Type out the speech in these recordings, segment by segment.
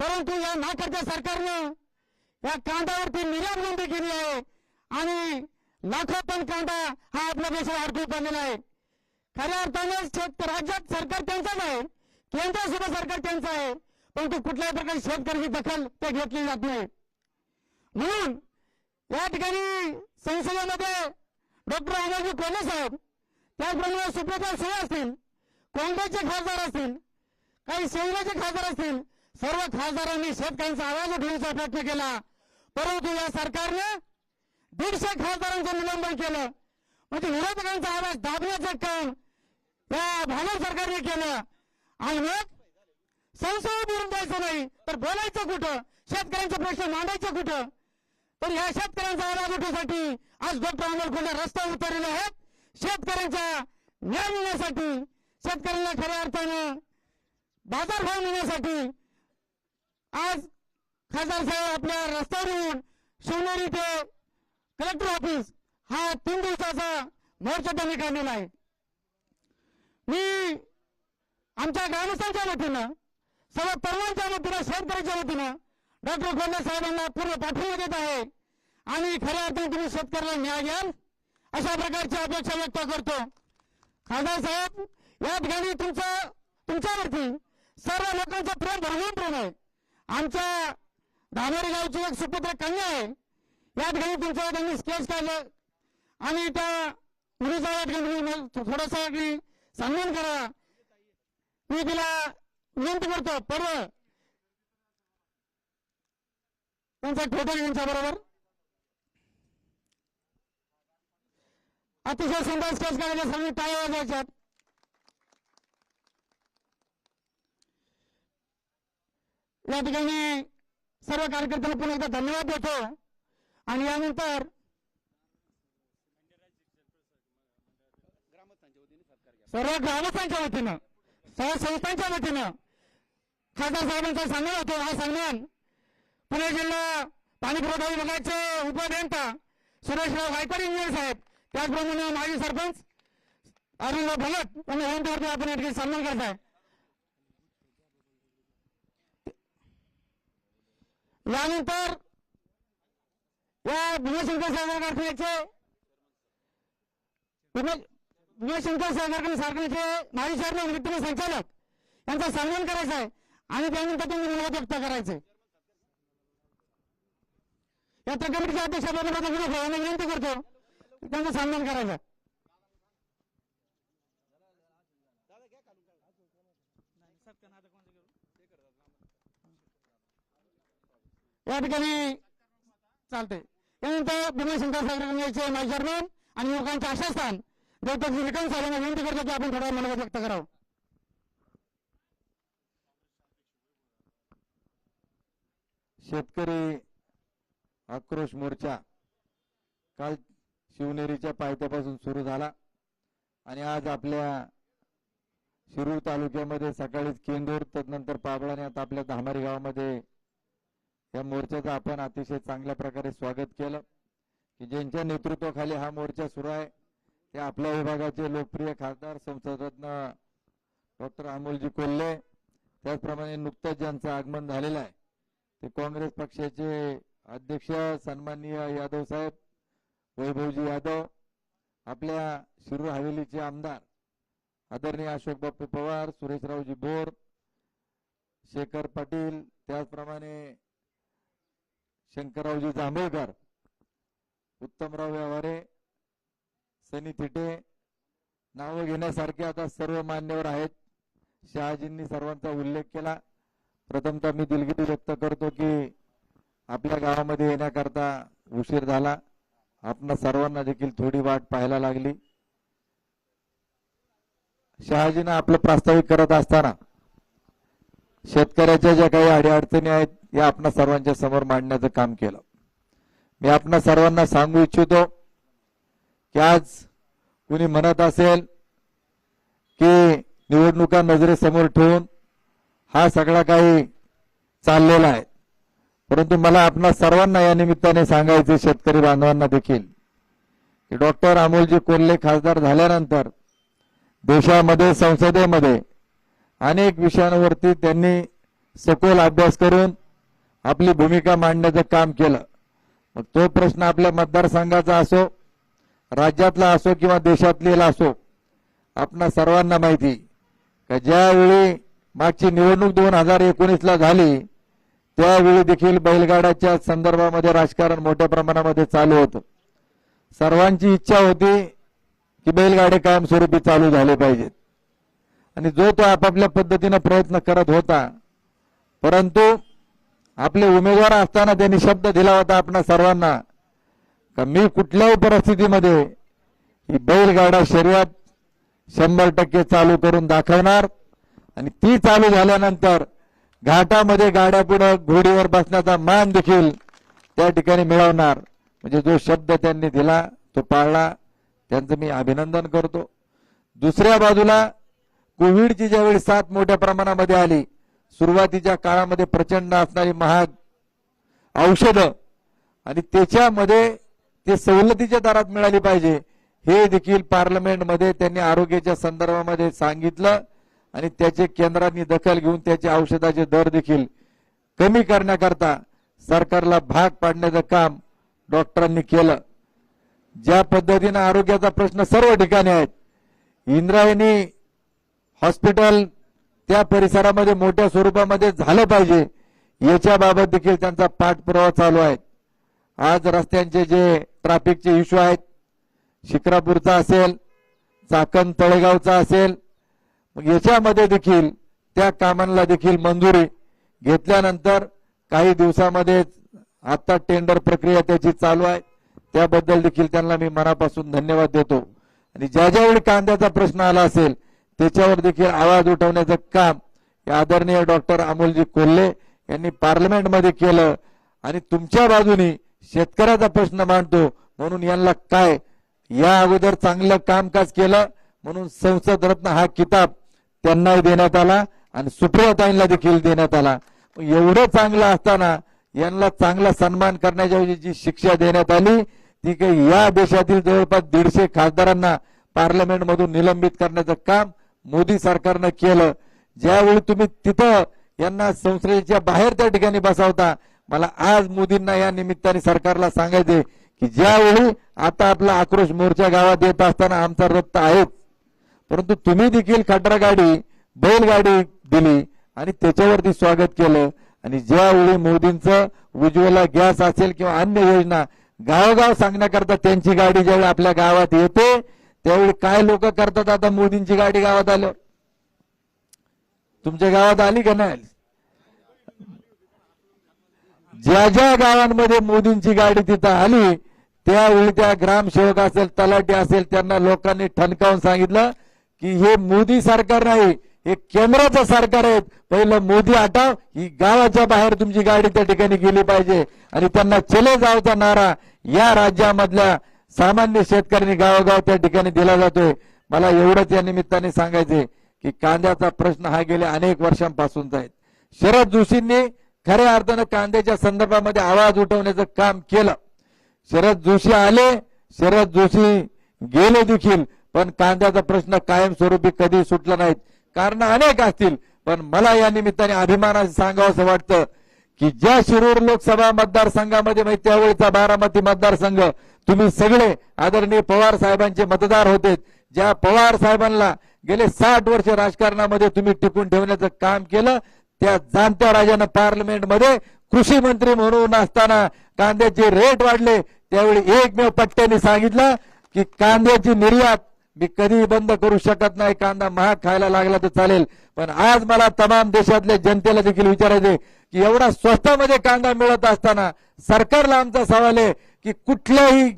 परंतु या नाकडच्या सरकारनं या कांद्यावरती निर्यात बंदी केली आहे आणि लाखो टन कांदा हा आपल्या देशाला अडकून पडलेला आहे. खऱ्या अर्थानं शेत राज्यात सरकार त्यांचंच आहे. केंद्र सुद्धा सरकार त्यांचं आहे. परंतु कुठल्याही प्रकारे शेतकऱ्याची दखल ते घेतली जात नाही. म्हणून या ठिकाणी संसदेमध्ये डॉक्टर अमरजी कोल्हे साहेब त्याचप्रमाणे सुप्रिया सिंह असतील काँग्रेसचे खासदार असतील काही सेनेचे खासदार असतील सर्व खासदारांनी शेतकऱ्यांचा आवाज उठवण्याचा प्रयत्न केला. परंतु या सरकारने दीडशे खासदारांचं निलंबन केलं. म्हणजे विरोधकांचा आवाज दाबण्याचं काम या भाजप सरकारने केलं. आणि मग संसद बोलून द्यायचं नाही तर बोलायचं कुठं? शेतकऱ्यांचे प्रश्न मांडायचं कुठं? तर या शेतकऱ्यांचा आवाज उठवण्यासाठी आज डॉक्टर अमोल कोल्हे रस्त्यावर उतरलेले आहेत. शेतकऱ्यांचा न्याय मिळण्यासाठी शेतकऱ्यांना खऱ्या अर्थानं बाजारभाव मिळण्यासाठी आज खासदार साहेब आपल्या रस्त्यावर येऊन शिवनेरी ते कलेक्टर ऑफिस हा तीन दिवसाचा मोर्चा त्यांनी काढलेला आहे. मी आमच्या ग्रामस्थांच्या वतीनं सर्व तरुणांच्या वतीनं शेतकऱ्यांच्या वतीनं डॉक्टर गोंदे साहेबांना पूर्ण पाठिंबा देत आहे. आणि खऱ्या अर्थाने तुम्ही शेतकऱ्याला न्याय घ्याल अशा प्रकारची अपेक्षा व्यक्त करतो. खासदार साहेब या ठिकाणी तुमचं तुमच्यावरती सर्व लोकांचं प्रेम भरभरून प्रेम आहे. आमच्या धामेरी गावची एक सुपुत्र कन्या आहे. या ठिकाणी तुमच्यावर त्यांनी स्केच काढलं. आणि त्या मुलीचा या ठिकाणी तुम्ही थोडासा सन्मान करा. मी तिला विनंती करतो परवा. त्यांचा फोटो यांच्या बरोबर. अतिशय सुंदर स्केच काढायला सगळी टाळ्या वाजायच्यात या ठिकाणी सर्व कार्यकर्त्यांना पुन्हा एकदा धन्यवाद देतो. आणि यानंतर सर्व ग्रामस्थांच्या वतीनं सर्व संस्थांच्या वतीनं खासदार साहेबांचा सन्मान होतो. हा सन्मान पुणे जिल्हा पाणी पुरवठा विभागाचे उपअभियंता सुरेशराव गायकवाड इंजिनियर साहेब त्याचप्रमाणे माजी सरपंच अरुणराव भगत यांना होऊन आपण या ठिकाणी सन्मान करत आहे यानंतर या भीमशंकर सागर कारखान्याचे भीम- भीमशंकर सागर कारखान्याचे माजी शहर वित्तीय संचालक यांचा सन्मान करायचा आहे आणि त्यानंतर तुम्ही मनोगत व्यक्त करायचे या त्या कमिटीचे विनंती करतो त्यांचा सन्मान करायचा या ठिकाणी चालते त्यानंतर भीमाशंकर सागर कारखान्याचे माजी चेअरमॅन आणि युवकांचे आशास्थान डॉक्टर श्रीकांत साहेबांना विनंती करतो की आपण थोडा मनोगत व्यक्त करावं. शेतकरी आक्रोश मोर्चा काल शिवनेरीच्या पायथ्यापासून सुरू झाला आणि आज आपल्या शिरूर तालुक्यामध्ये सकाळीच केंदूर तदनंतर पाबळा आता आपल्या धामारी गावामध्ये या मोर्चाचं आपण अतिशय चांगल्या प्रकारे स्वागत केलं. की ज्यांच्या नेतृत्वाखाली हा मोर्चा सुरू आहे ते आपल्या विभागाचे लोकप्रिय खासदार संसदरत्न डॉक्टर अमोलजी कोल्हे. त्याचप्रमाणे नुकतंच ज्यांचं आगमन झालेलं आहे ते काँग्रेस पक्षाचे अध्यक्ष सन्माननीय यादव साहेब वैभवजी यादव आपल्या शिरूर हवेलीचे आमदार आदरणीय अशोक बाप्पू पवार सुरेशरावजी बोर शेखर पाटील त्याचप्रमाणे शंकररावजी जांभेकर उत्तमराव व्यवहारे सनी थिटे नावं घेण्यासारखे आता सर्व मान्यवर आहेत. शहाजींनी सर्वांचा उल्लेख केला. प्रथमतः मी दिलगिरी व्यक्त करतो की आपल्या गावामध्ये येण्याकरता उशीर झाला. आपण सर्वांना देखील थोडी वाट पाहायला लागली. शहाजीनं आपलं प्रास्ताविक करत असताना शेतकऱ्याच्या ज्या काही अडीअडचणी आहेत या आपणा सर्वांच्या समोर मांडण्याचं काम केलं. मी आपणा सर्वांना सांगू इच्छितो की आज कुणी म्हणत असेल की निवडणुका नजरेसमोर ठेवून हा सगळा काही चाललेला आहे. परंतु मला आपणा सर्वांना या निमित्ताने सांगायचे शेतकरी बांधवांना देखील की डॉक्टर अमोलजी कोल्हे खासदार झाल्यानंतर देशामध्ये संसदेमध्ये अनेक विषयांवरती त्यांनी सखोल अभ्यास करून आपली भूमिका मांडण्याचं काम केलं. मग तो प्रश्न आपल्या मतदारसंघाचा असो राज्यातला असो किंवा देशातलेला असो आपणा सर्वांना माहिती का ज्यावेळी मागची निवडणूक दोन हजार एकोणीसला झाली त्यावेळी देखील बैलगाड्याच्या संदर्भामध्ये राजकारण मोठ्या प्रमाणामध्ये चालू होतं. सर्वांची इच्छा होती की बैलगाडे कायमस्वरूपी चालू झाले पाहिजेत. आणि जो तो आपापल्या पद्धतीनं प्रयत्न करत होता परंतु आपले उमेदवार असताना त्यांनी शब्द दिला होता आपणा सर्वांना का मी कुठल्याही परिस्थितीमध्ये ही बैलगाडा शर्यत शंभर टक्के चालू करून दाखवणार आणि ती चालू झाल्यानंतर घाटामध्ये गाड्या पुढे घोडीवर बसण्याचा मान देखील त्या ठिकाणी मिळवणार. म्हणजे जो शब्द त्यांनी दिला तो पाळला त्यांचं मी अभिनंदन करतो. दुसऱ्या बाजूला कोविडची ज्यावेळी साथ मोठ्या प्रमाणामध्ये आली सुरुवातीच्या काळामध्ये प्रचंड असणारी महाग औषधं आणि त्याच्यामध्ये ते सवलतीच्या दरात मिळाली पाहिजे हे देखील पार्लमेंटमध्ये त्यांनी आरोग्याच्या संदर्भामध्ये सांगितलं आणि त्याचे केंद्रांनी दखल घेऊन त्याचे औषधाचे दर देखील कमी करण्याकरता सरकारला भाग पाडण्याचं काम डॉक्टरांनी केलं. ज्या पद्धतीनं आरोग्याचा प्रश्न सर्व ठिकाणी आहेत इंद्रायणी हॉस्पिटल त्या परिसरामध्ये मोठ्या स्वरूपामध्ये झालं पाहिजे. याच्या बाबत देखील त्यांचा पाठपुरावा चालू आहे. आज रस्त्यांचे जे ट्रॅफिकचे इश्यू आहेत शिक्रापूरचा असेल चाकण तळेगावचा असेल मग याच्यामध्ये देखील त्या कामांना देखील मंजुरी घेतल्यानंतर काही दिवसामध्ये आता टेंडर प्रक्रिया त्याची चालू आहे. त्याबद्दल देखील त्यांना मी मनापासून धन्यवाद देतो. आणि ज्या ज्यावेळी कांद्याचा प्रश्न आला असेल त्याच्यावर देखील आवाज उठवण्याचं काम आदरणीय डॉक्टर अमोलजी कोल्हे यांनी पार्लमेंटमध्ये केलं. आणि तुमच्या बाजूनी शेतकऱ्याचा प्रश्न मांडतो म्हणून यांना काय? या अगोदर चांगलं कामकाज केलं म्हणून संसद रत्न हा किताब त्यांनाही देण्यात आला आणि सुप्रियाताईंना देखील देण्यात आला. एवढं चांगलं असताना यांना चांगला सन्मान करण्याच्या जी शिक्षा देण्यात आली ती काही या देशातील जवळपास दीडशे खासदारांना पार्लमेंटमधून निलंबित करण्याचं काम मोदी सरकारनं केलं. ज्यावेळी तुम्ही तिथं यांना संसदेच्या बाहेर त्या ठिकाणी बसावता मला आज मोदींना या निमित्ताने सरकारला सांगायचे की ज्यावेळी आता आपला आक्रोश मोर्चा गावात येत असताना आमचा रक्त आहेच. परंतु तुम्ही देखील खटरा गाडी बैलगाडी दिली आणि त्याच्यावरती स्वागत केलं. आणि ज्यावेळी मोदींचं उज्ज्वला गॅस असेल किंवा अन्य योजना गावोगाव सांगण्याकरता त्यांची गाडी ज्यावेळी आपल्या गावात येते त्यावेळी काय लोक करतात आता मोदींची गाडी गावात आल्यावर? तुमच्या गावात आली का नाही ज्या ज्या गावांमध्ये मोदींची गाडी तिथं आली त्यावेळी त्या ग्रामसेवक असेल तलाठी असेल त्यांना लोकांनी ठणकावून सांगितलं की हे मोदी सरकार नाही हे केंद्राचं सरकार आहे. पहिलं मोदी हटाव ही गावाच्या बाहेर तुमची गाडी त्या ठिकाणी गेली पाहिजे. आणि त्यांना चले जावचा नारा या राज्यामधल्या सामान्य शेतकऱ्यांनी गावोगाव त्या ठिकाणी दिला जातोय. मला एवढंच या निमित्ताने सांगायचे की कांद्याचा प्रश्न हा गेल्या अनेक वर्षांपासूनचा आहे. शरद जोशींनी खऱ्या अर्थानं कांद्याच्या संदर्भामध्ये आवाज उठवण्याचं काम केलं. शरद जोशी आले शरद जोशी गेले देखील पण कांद्याचा प्रश्न कायमस्वरूपी कधी सुटला नाहीत. कारण अनेक असतील पण मला या निमित्ताने अभिमानाने सांगावं असं वाटतं की ज्या शिरूर लोकसभा मतदारसंघामध्ये माहिती त्यावेळीचा बारामती मतदारसंघ. तुम्ही सगळे आदरणीय पवार साहेबांचे मतदार होते. ज्या पवार साहेबांना गेले साठ वर्ष राजकारणामध्ये तुम्ही टिकून ठेवण्याचं काम केलं त्या जाणत्या राजानं पार्लमेंटमध्ये कृषी मंत्री म्हणून असताना कांद्याचे रेट वाढले. त्यावेळी एकमेव पट्ट्याने सांगितलं की कांद्याची निर्यात मी कधी बंद करू शकत नाही. कांदा महाग खायला लागला तर चालेल. पण आज मला तमाम देशातल्या जनतेला देखील विचारायचे की एवढा स्वस्तामध्ये कांदा मिळत असताना सरकारला आमचा सवाल आहे की कुठल्याही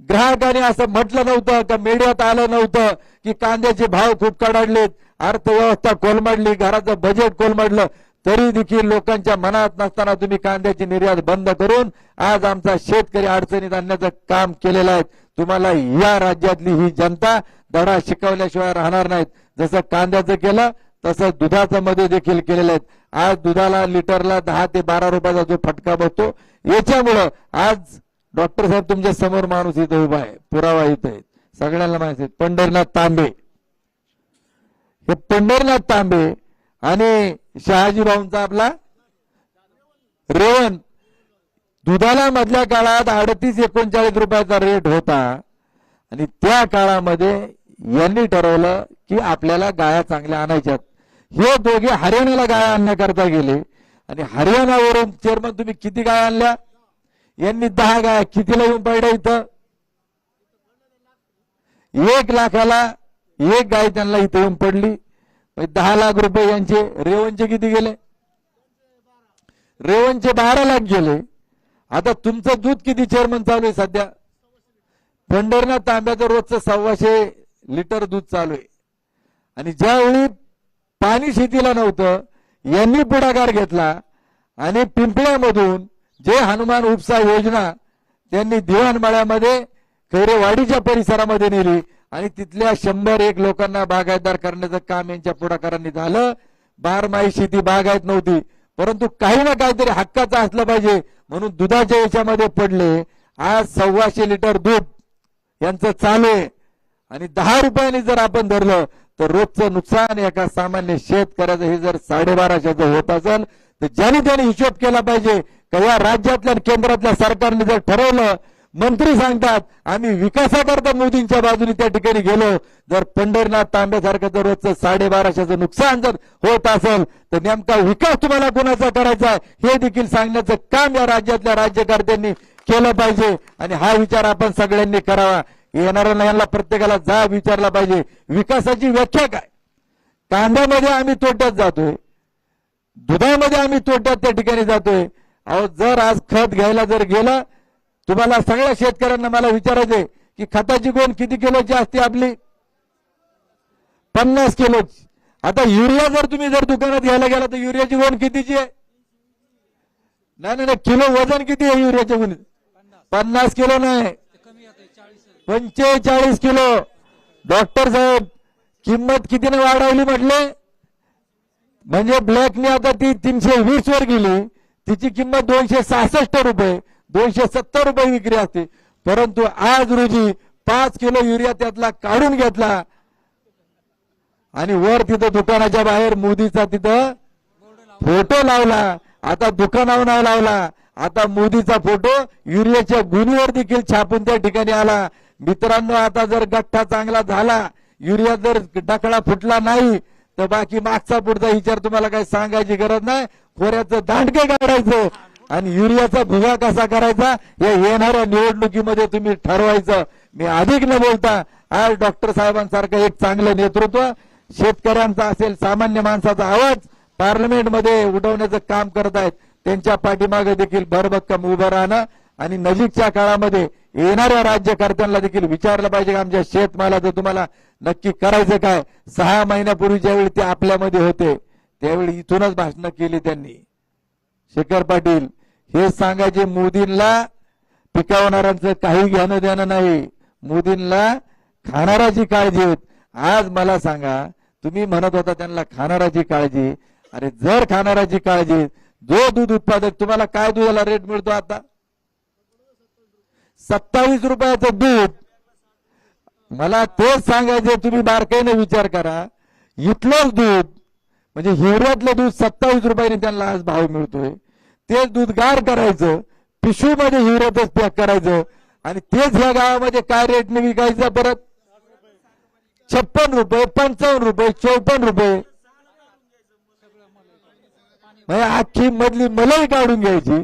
ग्राहकाने असं म्हटलं नव्हतं का मीडियात आलं नव्हतं की कांद्याचे भाव खूप कडाडलेत अर्थव्यवस्था कोलमडली घराचं बजेट कोलमडलं तरी देखील लोकांच्या मनात नसताना तुम्ही कांद्याची निर्यात बंद करून आज आमचा शेतकरी अडचणीत आणण्याचं काम केलेलं आहे. तुम्हाला या राज्यातली ही जनता धडा शिकवल्याशिवाय राहणार नाहीत. जसं कांद्याचं केलं तसं दुधाचं मध्ये देखील केलेलं आहेत. आज दुधाला लिटरला दहा ते बारा रुपयाचा जो फटका बसतो याच्यामुळं आज डॉक्टर साहेब तुमच्यासमोर माणूस इथं उभा आहे पुरावा इथं आहे. सगळ्यांना माहिती आहे पंढरनाथ तांबे. हे पंढरनाथ तांबे आणि शहाजी आपला रेवण. दुधाला मधल्या काळात अडतीस एकोणचाळीस रुपयाचा रेट होता. आणि त्या काळामध्ये यांनी ठरवलं की आपल्याला गाया चांगल्या आणायच्यात हे दोघे हरियाणाला गाया आणण्याकरता गेले. आणि हरियाणावरून चेअरमन तुम्ही किती गाया आणल्या? यांनी दहा गाया कितीला येऊन पडल्या इथं? एक लाखाला एक गाय त्यांना इथं येऊन पडली. दहा लाख रुपये यांचे रेवणचे किती गेले? रेवणचे बारा लाख गेले. आता तुमचं दूध किती चेअरमन चालू आहे सध्या? पंढरनाथ तांब्याचं रोजचं सव्वाशे लिटर दूध चालू आहे. आणि ज्यावेळी पाणी शेतीला नव्हतं यांनी पुढाकार घेतला आणि पिंपळ्यामधून जे हनुमान उपसा योजना त्यांनी दिवाणमाळ्यामध्ये खैरेवाडीच्या परिसरामध्ये नेली आणि तिथल्या शंभर एक लोकांना बागायतदार करण्याचं काम यांच्या पुढाकारांनी झालं. बारमाही शेती बागायत नव्हती परंतु काही ना काहीतरी हक्काचं असलं पाहिजे. म्हणून दुधाच्या याच्यामध्ये पडले. आज सव्वाशे लिटर दूध यांचं चालू आहे. आणि दहा रुपयांनी जर आपण धरलं तर रोजचं नुकसान एका सामान्य शेतकऱ्याचं हे जर साडेबाराशेचं होत असेल तर ज्याने त्याने हिशोब केला पाहिजे का या राज्यातल्या केंद्रातल्या सरकारने जर ठरवलं मंत्री सांगतात आम्ही विकासाकरता मोदींच्या बाजूने त्या ठिकाणी गेलो. जर पंढरीनाथ तांब्यासारखं जर रोजचं साडेबाराशेचं नुकसान जर होत असेल तर नेमका विकास तुम्हाला कोणाचा करायचा हे देखील सांगण्याचं काम या राज्यातल्या राज्यकर्त्यांनी केलं पाहिजे. आणि हा विचार आपण सगळ्यांनी करावा. येणाऱ्या यांना प्रत्येकाला जा विचारला पाहिजे. विकासाची व्याख्या काय? कांद्यामध्ये आम्ही तोट्यात जातोय. दुधामध्ये आम्ही तोट्यात त्या ठिकाणी जातोय. अहो जर आज खत घ्यायला जर गेलं तुम्हाला सगळ्या शेतकऱ्यांना मला विचारायचंय की खताची गोण किती किलोची असते आपली? पन्नास किलोची आता युरिया जर तुम्ही जर दुकानात घ्यायला गेला तर युरियाची गोण कितीची आहे? नाही नाही किलो वजन किती आहे युरियाच्या गुण? पन्नास किलो नाही. पंचेचाळीस किलो. डॉक्टर साहेब किंमत कितीने वाढवली म्हटले? म्हणजे ब्लॅकने आता ती तीनशे वीस वर गेली. तिची किंमत दोनशे सहासष्ट रुपये. दोनशे सत्तर रुपये विक्री असते. परंतु आज रोजी पाच किलो युरिया त्यातला काढून घेतला. आणि वर तिथं दुकानाच्या बाहेर मोदीचा तिथं फोटो लावला. आता दुकानावर नाव लावला. आता मोदीचा फोटो युरियाच्या गुणीवर देखील छापून त्या ठिकाणी आला. मित्रांनो आता जर गठ्ठा चांगला झाला युरिया जर डकळा फुटला नाही तर बाकी मागचा पुढचा विचार तुम्हाला काही सांगायची गरज नाही. खोऱ्याचं दांडके काढायचं. आणि युरियाचा भुगा कसा करायचा? या येणाऱ्या निवडणुकीमध्ये तुम्ही ठरवायचं. मी अधिक न बोलता आज डॉक्टर साहेबांसारखं एक चांगलं नेतृत्व शेतकऱ्यांचा असेल सामान्य माणसाचा आवाज पार्लमेंटमध्ये उठवण्याचं काम करत आहेत. त्यांच्या पाठीमागे देखील भरभक्कम उभं राहणं आणि नजीकच्या काळामध्ये येणाऱ्या राज्यकर्त्यांना देखील विचारलं पाहिजे का आमच्या शेतमालाचं तुम्हाला नक्की करायचं काय? सहा महिन्यापूर्वी ज्यावेळी ते आपल्यामध्ये होते. त्यावेळी इथूनच भाषणं केली त्यांनी. शेखर पाटील हे सांगायचे मोदींना पिकवणाऱ्यांचं काही घेणं देणं नाही. मोदींना खाणाऱ्याची काळजी होत. आज मला सांगा तुम्ही म्हणत होता त्यांना खाणाराची काळजी. अरे जर खाणाराची काळजी जो दूध उत्पादक तुम्हाला काय दुधाला रेट मिळतो आता? सत्तावीस रुपयाचं दूध. मला तेच सांगायचे तुम्ही बारकाईने विचार करा. इथलंच दूध म्हणजे हिवऱ्यातलं दूध सत्तावीस रुपयाने त्यांना आज भाव मिळतोय. तेच दूध गार करायचं पिशवीमध्ये हिवऱ्यातच पॅक करायचं आणि तेच ह्या गावामध्ये काय रेटने विकायचं परत? छप्पन रुपये पंचावन्न रुपये चौपन्न रुपये. म्हणजे अख्खी मधली मलाई काढून घ्यायची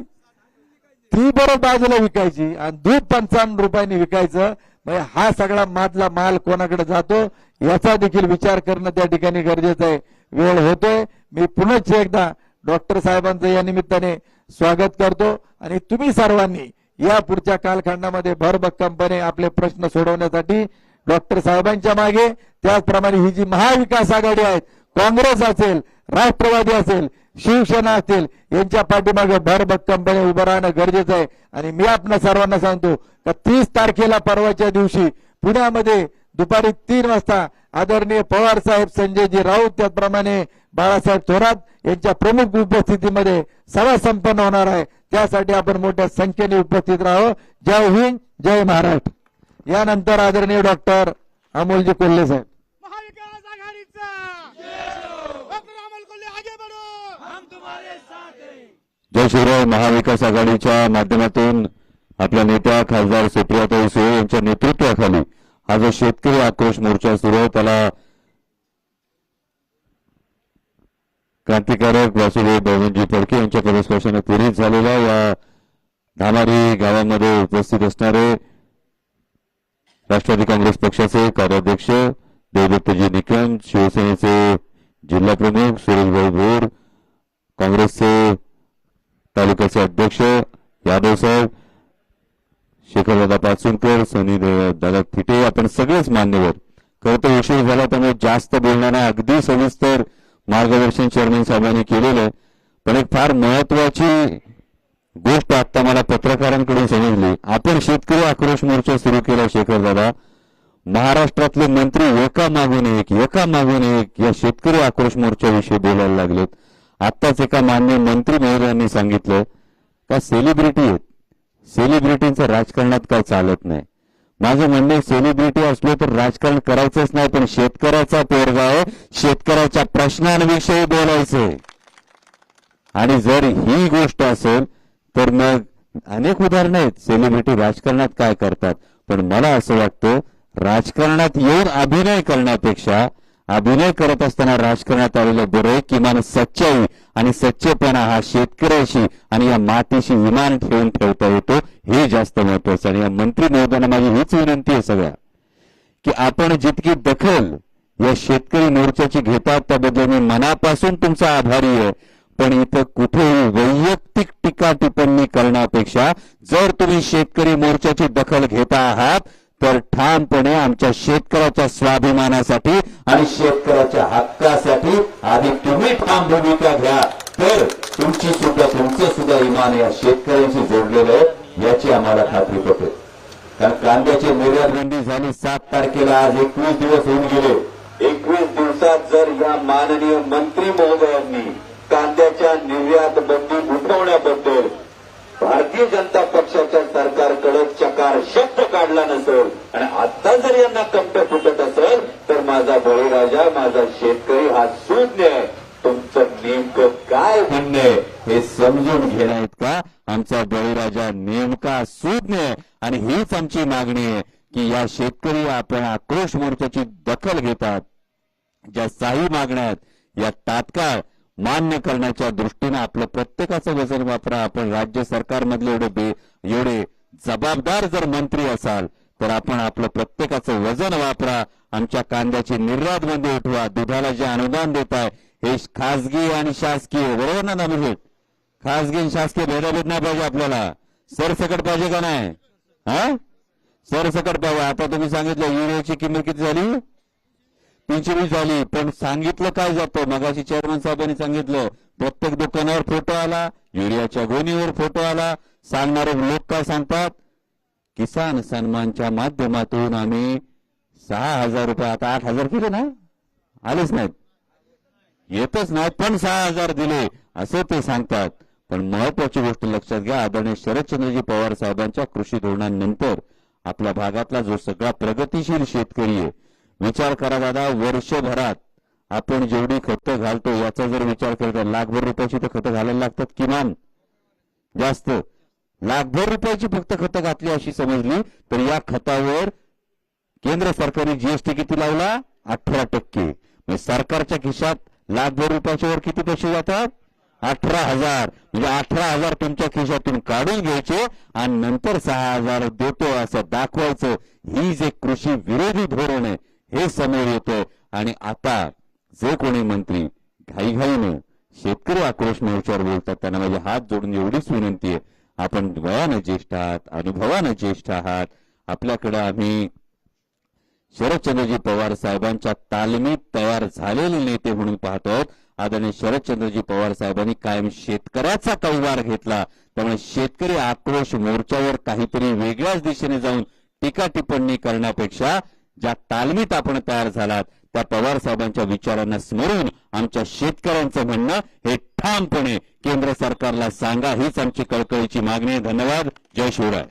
ती बरं बाजूला विकायची आणि दूध पंचावन्न रुपयांनी विकायचं. म्हणजे हा सगळा मातला माल कोणाकडे जातो याचा देखील विचार करणं त्या ठिकाणी गरजेचं आहे. वेळ होतोय. मी पुनश्च एकदा डॉक्टर साहेबांचं या निमित्ताने स्वागत करतो. आणि तुम्ही सर्वांनी या पुढच्या कालखंडामध्ये भरभक्कमपणे आपले प्रश्न सोडवण्यासाठी डॉक्टर साहेबांच्या मागे त्याचप्रमाणे ही जी महाविकास आघाडी आहे काँग्रेस असेल राष्ट्रवादी असेल शिवसेना असेल यांच्या पाठीमागे भरभक्कमपणे उभं राहणं गरजेचं आहे. आणि मी आपण सर्वांना सांगतो का तीस तारखेला परवाच्या दिवशी पुण्यामध्ये दुपारी तीन वाजता आदरणीय पवार साहेब संजयजी राऊत त्याचप्रमाणे बाळासाहेब थोरात यांच्या प्रमुख उपस्थितीमध्ये सभा संपन्न होणार आहे. त्यासाठी आपण मोठ्या संख्येने उपस्थित राहावं. जय हिंद जय महाराष्ट्र. यानंतर आदरणीय डॉक्टर अमोलजी कोल्हे साहेब. जय शिवराय महाविकास आघाडीच्या माध्यमातून आपल्या नेत्या खासदार सुप्रियाताई सुळे यांच्या नेतृत्वाखाली हा जो शेतकरी आक्रोश मोर्चा सुरू आहे त्याला क्रांतिकारक वासुदेव बळवंतजी फडके यांच्या पदस्पर्शाने प्रेरित झालेल्या या धामारी गावामध्ये उपस्थित असणारे राष्ट्रवादी काँग्रेस पक्षाचे कार्याध्यक्ष देवदत्तजी निकम शिवसेनेचे जिल्हा प्रमुख सुरेशभाऊ भोर काँग्रेसचे तालुक्याचे अध्यक्ष यादव साहेब शेखरदादा पाचुंकर सनी दादा थिटे आपण सगळेच मान्यवर. खरं तर उशीर झाला त्यामुळे जास्त बोलणार नाही अगदी सविस्तर मार्गदर्शन चेअरमॅन साहेबांनी केलेलं. आहे. पण एक फार महत्वाची गोष्ट आता मला पत्रकारांकडून समजली. आपण शेतकरी आक्रोश मोर्चा सुरू केला शेखरदादा महाराष्ट्रातले मंत्री एका मागून एक एका मागून एक या शेतकरी आक्रोश मोर्चाविषयी बोलायला लागलेत. आत्ताच एका मान्य मंत्री महोदयांनी सांगितलं का सेलिब्रिटी आहेत? सेलिब्रिटींचं राजकारणात काय चालत नाही. माझं म्हणणे सेलिब्रिटी असलो तर राजकारण करायचंच नाही पण शेतकऱ्याचा पोरगा आहे शेतकऱ्याच्या प्रश्नांविषयी बोलायचंय. आणि जर ही गोष्ट असेल तर मग अनेक उदाहरणं आहेत. सेलिब्रिटी राजकारणात काय करतात? पण मला असं वाटतं राजकारणात येऊन अभिनय करण्यापेक्षा अभिनय करत असताना राजकारणात आलेलं बरं किमान सच्चाई आणि सच्चेपणा हा शेतकऱ्याशी आणि या मातीशी विमान ठेवून ठेवता येतो हे जास्त महत्वाचं आणि या मंत्री महोदयांना माझी हीच विनंती आहे सगळ्या की आपण जितकी दखल या शेतकरी मोर्चाची घेतात त्याबद्दल मी मनापासून तुमचा आभारी आहे. पण इथं कुठेही वैयक्तिक टीका टिप्पणी करण्यापेक्षा जर तुम्ही शेतकरी मोर्चाची दखल घेता आहात तर ठामपणे आमच्या शेतकऱ्याच्या स्वाभिमानासाठी आणि शेतकऱ्याच्या हक्कासाठी आधी तुम्ही ठाम भूमिका घ्या. तर तुमची सुद्धा तुमचं सुद्धा इमान या शेतकऱ्यांशी जोडलेलं आहे याची आम्हाला खात्री पडते कारण कांद्याची निर्यात बंदी झाली सात तारखेला आज एकवीस दिवस होऊन गेले. एकवीस दिवसात जर या माननीय मंत्री महोदयांनी कांद्याच्या निर्यात बंदी उठवण्याबद्दल भारतीय जनता पक्षाच्या सरकारकडे चकार शब्द काढला नसेल आणि आता जर यांना कंप फुटत असेल तर माझा बळीराजा माझा शेतकरी हा शून्य आहे. तुमचं नेमकं काय म्हणणं आहे हे समजून घेण्यात का आमचा बळीराजा नेमका शून्य आहे. आणि हीच आमची मागणी आहे की या शेतकरी आपण आक्रोश मोर्चाची दखल घेतात. ज्या साही मागण्या आहेत या तात्काळ मान्य करण्याच्या दृष्टीनं आपलं प्रत्येकाचं वजन वापरा. आपण राज्य सरकारमधले एवढे बे एवढे जबाबदार जर मंत्री असाल तर आपण आपलं प्रत्येकाचं वजन वापरा. आमच्या कांद्याची निर्यात बंदी उठवा दुधाला जे अनुदान देत आहे हे खासगी आणि शासकीय बरोबर ना नामशेठ खासगी आणि शासकीय भेदाभेद नाही पाहिजे आपल्याला. सरसकट पाहिजे का नाही? हा? सरसकट पाहिजे. आता तुम्ही सांगितलं युरियाची किंमत किती झाली? तीनशे झाली पण सांगितलं काय जातं? मगाशी चेअरमन साहेबांनी सांगितलं प्रत्येक दुकानावर फोटो आला युरियाच्या गोणीवर फोटो आला. सांगणारे लोक काय सांगतात? किसान सन्मानच्या माध्यमातून आम्ही सहा हजार रुपये आता आठ हजार केले ना? आलेच नाहीत. येतच नाहीत पण सहा हजार दिले असं ते सांगतात. पण महत्वाची गोष्ट लक्षात घ्या आदरणीय शरदचंद्रजी पवार साहेबांच्या कृषी धोरणानंतर आपल्या भागातला जो सगळा प्रगतीशील शेतकरी आहे विचार करा दादा वर्षभरात आपण जेवढी खतं घालतो याचा जर विचार केला तर लाखभर रुपयाची तर खतं घालायला लागतात किमान जास्त. लाखभर रुपयाची फक्त खतं घातली अशी समजली तर या खतावर केंद्र सरकारने जीएसटी किती लावला? अठरा टक्के. म्हणजे सरकारच्या खिशात लाखभर रुपयाच्या वर किती पैसे जातात? अठरा हजार. म्हणजे अठरा हजार तुमच्या खिशातून काढून घ्यायचे आणि नंतर सहा हजार देतो असं दाखवायचं. ही जे कृषी विरोधी धोरण आहे हे समोर येतं आणि आता जे कोणी मंत्री घाईघाईनं शेतकरी आक्रोश मोर्चावर बोलतात त्यांना माझे हात जोडून एवढीच विनंती आहे. आपण वयानं ज्येष्ठ आहात अनुभवानं ज्येष्ठ आहात. आपल्याकडे आम्ही शरदचंद्रजी पवार साहेबांच्या तालमीत तयार झालेले नेते म्हणून पाहतो आदरणीय शरदचंद्रजी पवार साहेबांनी कायम शेतकऱ्याचा कौवार घेतला. त्यामुळे शेतकरी आक्रोश मोर्चावर काहीतरी वेगळ्याच दिशेने जाऊन टीका टिप्पणी करण्यापेक्षा ज्या तालमीत आपण तयार झालात त्या पवार साहेबांच्या विचारांना स्मरून आमच्या शेतकऱ्यांचं म्हणणं हे ठामपणे केंद्र सरकारला सांगा हीच आमची कळकळीची मागणी धन्यवाद. जय शिवराय.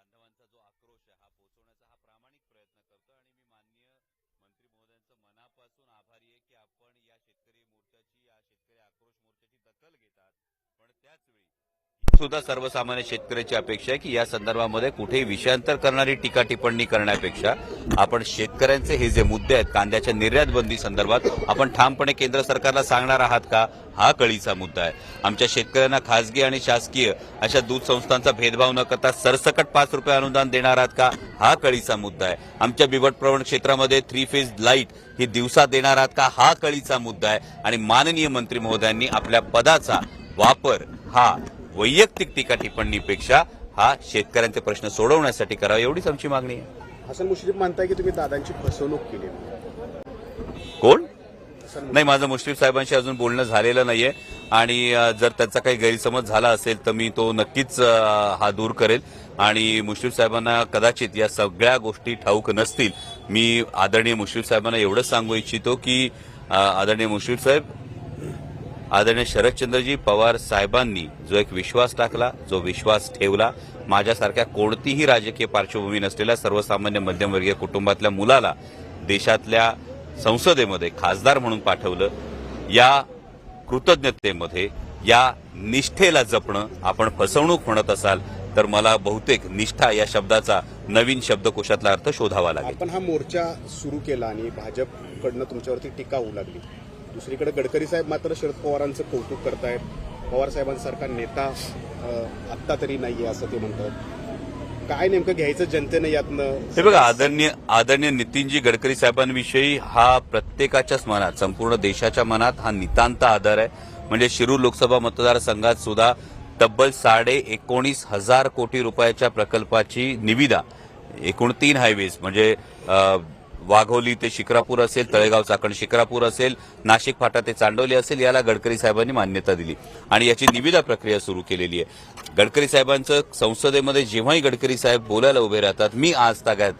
बांधवांचा जो आक्रोश आहे हा पोहोचवण्याचा हा प्रामाणिक प्रयत्न करतो आणि मी माननीय मंत्री महोदयांचं मनापासून आभारी आहे की आपण या शेतकरी मोर्चाची या शेतकरी आक्रोश मोर्चाची दखल घेतात. पण त्याच वेळी सुद्धा सर्वसामान्य शेतकऱ्याची अपेक्षा आहे की या संदर्भामध्ये कुठेही विषयांतर करणारी टीका टिप्पणी करण्यापेक्षा आपण शेतकऱ्यांचे हे जे मुद्दे आहेत कांद्याच्या निर्यात बंदी संदर्भात आपण ठामपणे केंद्र सरकारला सांगणार आहात का? हा कळीचा मुद्दा आहे. आमच्या शेतकऱ्यांना खासगी आणि शासकीय अशा दूध संस्थांचा भेदभाव न करता सरसकट पाच रुपये अनुदान देणार आहात का? हा कळीचा मुद्दा आहे. आमच्या बिबटप्रवण क्षेत्रामध्ये थ्री फेज लाइट ही दिवसा देणार आहात का? हा कळीचा मुद्दा आहे. आणि माननीय मंत्री महोदयांनी आपल्या पदाचा वापर हा वैयक्तिक टीका टिप्पणीपेक्षा हा शेतकऱ्यांचे प्रश्न सोडवण्यासाठी करावा एवढीच आमची मागणी आहे. हसन मुश्रीफ म्हणताय की तुम्ही दादांची फसवणूक केली कोण? नाही माझं मुश्रीफ साहेबांशी अजून बोलणं झालेलं नाहीये. आणि जर त्यांचा काही गैरसमज झाला असेल तर मी तो नक्कीच हा दूर करेल. आणि मुश्रीफ साहेबांना कदाचित या सगळ्या गोष्टी ठाऊक नसतील. मी आदरणीय मुश्रीफ साहेबांना एवढंच सांगू इच्छितो की आदरणीय मुश्रीफ साहेब आदरणीय शरदचंद्रजी पवार साहेबांनी जो एक विश्वास टाकला जो विश्वास ठेवला माझ्यासारख्या कोणतीही राजकीय पार्श्वभूमी नसलेल्या सर्वसामान्य मध्यमवर्गीय कुटुंबातल्या मुलाला देशातल्या संसदेमध्ये खासदार म्हणून पाठवलं या कृतज्ञतेमध्ये या निष्ठेला जपणं आपण फसवणूक म्हणत असाल तर मला बहुतेक निष्ठा या शब्दाचा नवीन शब्दकोशातला अर्थ शोधावा लागेल. आपण हा मोर्चा सुरू केला आणि भाजपकडनं तुमच्यावरती टीका होऊ लागली. दुसरीकडे गडकरी साहेब मात्र शरद पवारांचं कौतुक करतायत. पवार साहेबांसारखा नेता आत्ता तरी नाहीये असं ते म्हणतात. काय नेमकं घ्यायचं जनतेनं यातनं? हे बघा आदरणीय आदरणीय नितीनजी गडकरी साहेबांविषयी हा प्रत्येकाच्याच मनात संपूर्ण देशाच्या मनात हा नितांत आदर आहे. म्हणजे शिरूर लोकसभा मतदारसंघात सुद्धा तब्बल साडे एकोणीस हजार कोटी रुपयाच्या प्रकल्पाची निविदा एकूण तीन हायवेज म्हणजे वाघोली ते शिक्रापूर असेल तळेगाव चाकण शिक्रापूर असेल नाशिक फाटा ते चांडवली असेल याला गडकरी साहेबांनी मान्यता दिली. आणि याची निविदा प्रक्रिया सुरू केलेली आहे. गडकरी साहेबांचं संसदेमध्ये जेव्हाही गडकरी साहेब बोलायला उभे राहतात मी आज तागायत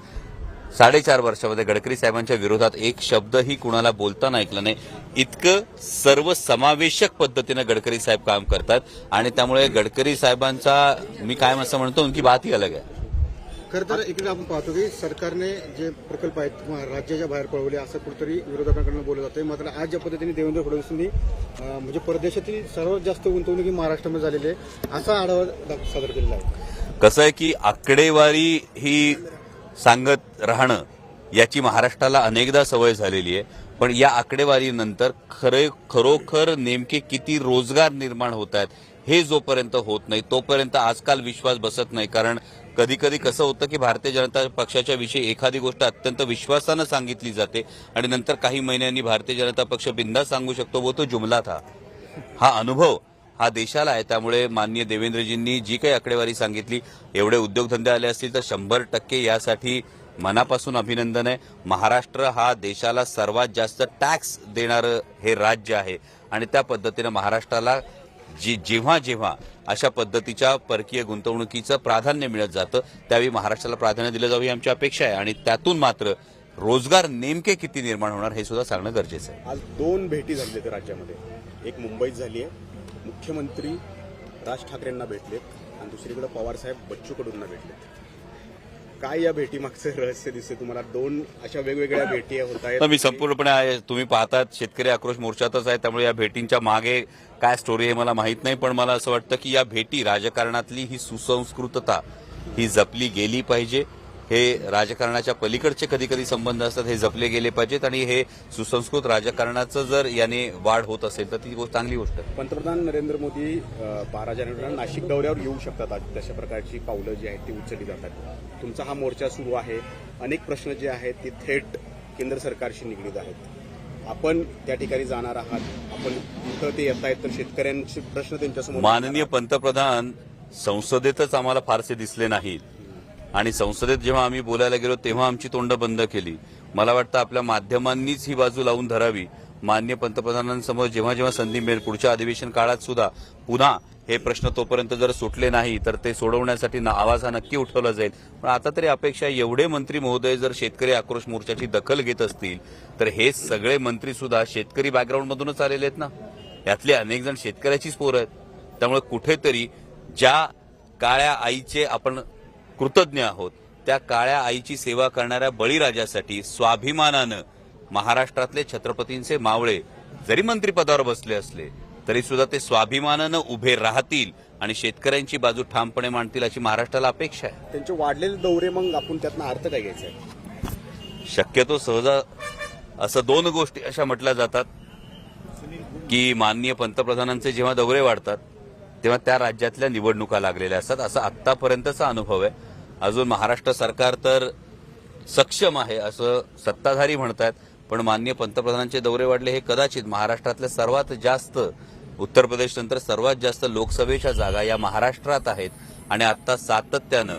साडेचार वर्षामध्ये गडकरी साहेबांच्या विरोधात एक शब्दही कुणाला बोलताना ऐकलं नाही. इतकं सर्व समावेशक पद्धतीनं गडकरी साहेब काम करतात आणि त्यामुळे गडकरी साहेबांचा मी काय असं म्हणतो की बात ही अलग आहे. खरं तर इकडे आपण पाहतो की सरकारने जे प्रकल्प आहेत किंवा राज्याच्या बाहेर पळवले असं कुठेतरी विरोधकांकडून बोललं जातंय. मात्र आज ज्या पद्धतीने देवेंद्र फडणवीसांनी म्हणजे परदेशातील सर्वात जास्त गुंतवणूक ही महाराष्ट्रामध्ये झालेली आहे असा आढावा सादर केलेला आहे. कसं आहे की आकडेवारी ही सांगत राहणं याची महाराष्ट्राला अनेकदा सवय झालेली आहे. पण या आकडेवारीनंतर खरे खरोखर नेमके किती रोजगार निर्माण होत आहेत हे जोपर्यंत होत नाही तोपर्यंत आजकाल विश्वास बसत नाही. कारण कधी कधी कसं होतं की भारतीय जनता पक्षाच्या विषयी एखादी गोष्ट अत्यंत विश्वासानं सांगितली जाते आणि नंतर काही महिन्यांनी भारतीय जनता पक्ष बिंदा सांगू शकतो वो तो जुमला था. हा अनुभव हा देशाला आहे. त्यामुळे माननीय देवेंद्रजींनी जी काही आकडेवारी सांगितली एवढे उद्योगधंदे आले असतील तर शंभर टक्के यासाठी मनापासून अभिनंदन आहे. महाराष्ट्र हा देशाला सर्वात जास्त टॅक्स देणारं हे राज्य आहे. आणि त्या पद्धतीनं महाराष्ट्राला जी जेव्हा जेव्हा अशा पद्धतीच्या परकीय गुंतवणुकीचं प्राधान्य मिळत जातं. त्यावेळी महाराष्ट्राला प्राधान्य दिलं जावं ही आमची अपेक्षा आहे आणि त्यातून मात्र रोजगार नेमके किती निर्माण होणार हे सुद्धा सांगणं गरजेचं आहे. आज दोन भेटी झाली राज्यामध्ये. एक मुंबईत झाली आहे मुख्यमंत्री राज ठाकरेंना भेटलेत आणि दुसरीकडे पवार साहेब बच्चू कडूंना भेटलेत. काय या भेटीमागचं रहस्य दिसते तुम्हाला? दोन अशा वेगवेगळ्या भेटी होत आहेत. मी संपूर्णपणे तुम्ही पाहतात शेतकरी आक्रोश मोर्चातच आहे. त्यामुळे या भेटींच्या मागे काय स्टोरी आहे मला माहीत नाही पण मला असं वाटतं की या भेटी राजकारणातली ही सुसंस्कृतता ही जपली गेली पाहिजे. हे राजकारणाच्या पलीकडचे कधी कधी संबंध असतात हे जपले गेले पाहिजेत आणि हे सुसंस्कृत राजकारणाचं जर याने वाढ होत असेल तर ती चांगली गोष्ट पंतप्रधान नरेंद्र मोदी बारा जानेवारीला नाशिक दौऱ्यावर येऊ शकतात तशा प्रकारची पावलं जी आहेत ती उचलली जातात तुमचा हा मोर्चा सुरू आहे. अनेक प्रश्न जे आहेत ते थेट केंद्र सरकारशी निगडीत आहेत. आपण त्या ठिकाणी जाणार आहात. आपण इथं ते येत आहेत तर शेतकऱ्यांचे प्रश्न त्यांच्यासमोर माननीय पंतप्रधान संसदेतच आम्हाला फारसे दिसले नाहीत. आणि संसदेत जेव्हा आम्ही बोलायला गेलो तेव्हा आमची तोंड बंद केली. मला वाटतं आपल्या माध्यमांनीच ही बाजू लावून धरावी. मान्य पंतप्रधानांसमोर जेव्हा जेव्हा संधी मिळेल पुढच्या अधिवेशन काळात सुद्धा पुन्हा हे प्रश्न तोपर्यंत जर सुटले नाही तर ते सोडवण्यासाठी ना- आवाज हा नक्की उठवला जाईल. पण आता तरी अपेक्षा एवढे मंत्री महोदय जर शेतकरी आक्रोश मोर्चाची दखल घेत असतील तर हे सगळे मंत्री सुद्धा शेतकरी बॅकग्राऊंडमधूनच आलेले आहेत ना? यातले अनेक जण शेतकऱ्याचीच पोरं आहेत. त्यामुळे कुठेतरी ज्या काळ्या आईचे आपण कृतज्ञ आहोत त्या काळ्या आईची सेवा करणाऱ्या बळीराजासाठी स्वाभिमानानं महाराष्ट्रातले छत्रपतींचे मावळे जरी मंत्रिपदावर बसले असले तरी सुद्धा ते स्वाभिमानानं उभे राहतील आणि शेतकऱ्यांची बाजू ठामपणे मांडतील अशी महाराष्ट्राला अपेक्षा आहे. त्यांचे वाढलेले दौरे मग आपण त्यातनं अर्थ काय घ्यायचा शक्यतो सहज असं दोन गोष्टी अशा म्हटल्या जातात की माननीय पंतप्रधानांचे जेव्हा दौरे वाढतात तेव्हा त्या राज्यातल्या निवडणुका लागलेल्या असतात. असा आत्तापर्यंतचा अनुभव आहे. अजून महाराष्ट्र सरकार तर सक्षम आहे असं सत्ताधारी म्हणतात पण माननीय पंतप्रधानांचे दौरे वाढले हे कदाचित महाराष्ट्रातल्या सर्वात जास्त उत्तर प्रदेश नंतर सर्वात जास्त लोकसभेच्या जागा या महाराष्ट्रात आहेत. आणि आता सातत्यानं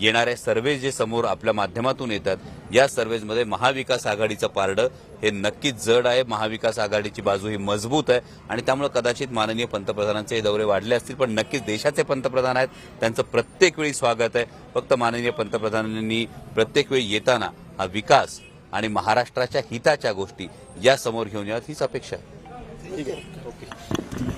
येणारे सर्वे जे समोर आपल्या माध्यमातून येतात या सर्वेजमध्ये महाविकास आघाडीचं पारडं हे नक्कीच जड आहे. महाविकास आघाडीची बाजू ही मजबूत आहे. आणि त्यामुळे कदाचित माननीय पंतप्रधानांचे हे दौरे वाढले असतील पण नक्कीच देशाचे पंतप्रधान आहेत. त्यांचं प्रत्येक वेळी स्वागत आहे. फक्त माननीय पंतप्रधानांनी प्रत्येक वेळी येताना हा विकास आणि महाराष्ट्राच्या हिताच्या गोष्टी या समोर घेऊन याव्यात हीच अपेक्षा आहे. 对。